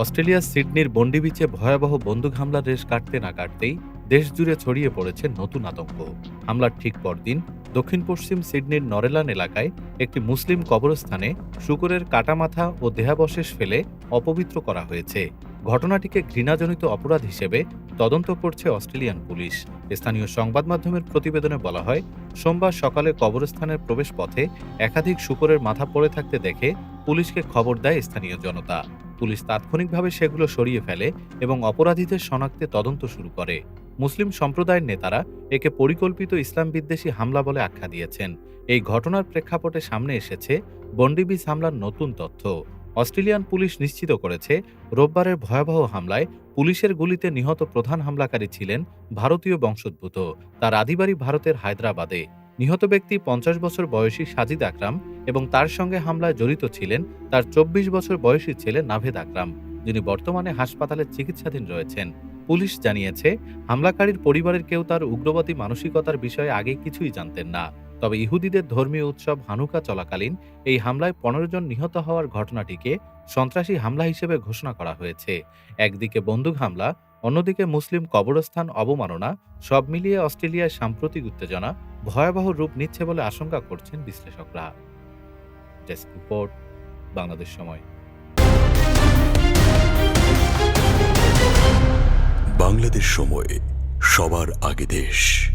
অস্ট্রেলিয়ার সিডনির বন্ডি বিচে ভয়াবহ বন্দুক হামলার রেশ কাটতে না কাটতেই দেশ জুড়ে ছড়িয়ে পড়েছে নতুন আতঙ্ক। হামলার ঠিক পরদিন দক্ষিণ পশ্চিম সিডনির নরেলান এলাকায় একটি মুসলিম কবরস্থানে শুকুরের কাটামাথা ও দেহাবশেষ ফেলে অপবিত্র করা হয়েছে। ঘটনাটিকে ঘৃণাজনিত অপরাধ হিসেবে তদন্ত করছে অস্ট্রেলিয়ান পুলিশ। স্থানীয় সংবাদ মাধ্যমের প্রতিবেদনে বলা হয়, সোমবার সকালে কবরস্থানের প্রবেশ পথে একাধিক শুকরের মাথা পড়ে থাকতে দেখে পুলিশকে খবর দেয় স্থানীয় জনতা। পুলিশ তাৎক্ষণিকভাবে সেগুলো সরিয়ে ফেলে এবং অপরাধীদের শনাক্তে তদন্ত শুরু করে। মুসলিম সম্প্রদায়ের নেতারা একে পরিকল্পিত ইসলাম বিদ্বেষী হামলা বলে আখ্যা দিয়েছেন। এই ঘটনার প্রেক্ষাপটে সামনে এসেছে বন্ডিবিস হামলার নতুন তথ্য। অস্ট্রেলিয়ান পুলিশ নিশ্চিত করেছে, রোববারের ভয়াবহ হামলায় পুলিশের গুলিতে নিহত প্রধান হামলাকারী ছিলেন ভারতীয় বংশোদ্ভূত। তার আদিবাড়ি ভারতের হায়দ্রাবাদে। নিহত ব্যক্তি পঞ্চাশ বছর বয়সী সাজিদ আকরাম এবং তার সঙ্গে হামলায় জড়িত ছিলেন তার চব্বিশ বছর বয়সী ছেলে নাভেদ আকরাম, যিনি বর্তমানে হাসপাতালে চিকিৎসাধীন রয়েছেন। পুলিশ জানিয়েছে, হামলাকারীর পরিবারের কেউ তার উগ্রবাদী মানসিকতার বিষয়ে আগে কিছুই জানতেন না। তবে ইহুদিদের ধর্মীয় উৎসব হানুকা চলাকালীন এই হামলায় পনেরো জন নিহত হওয়ার ঘটনাটিকে সন্ত্রাসী হামলা হিসেবে ঘোষণা করা হয়েছে। একদিকে বন্দুক হামলা অন্যদিকে মুসলিম কবরস্থান অবমাননা সব মিলিয়ে অস্ট্রেলিয়ায় সাম্প্রতিক উত্তেজনা ভয়াবহ রূপ নিচ্ছে বলে আশঙ্কা করছেন বিশ্লেষকরা। ডেস্ক রিপোর্ট, বাংলাদেশ সময়। বাংলাদেশ সময়, সবার আগে দেশ।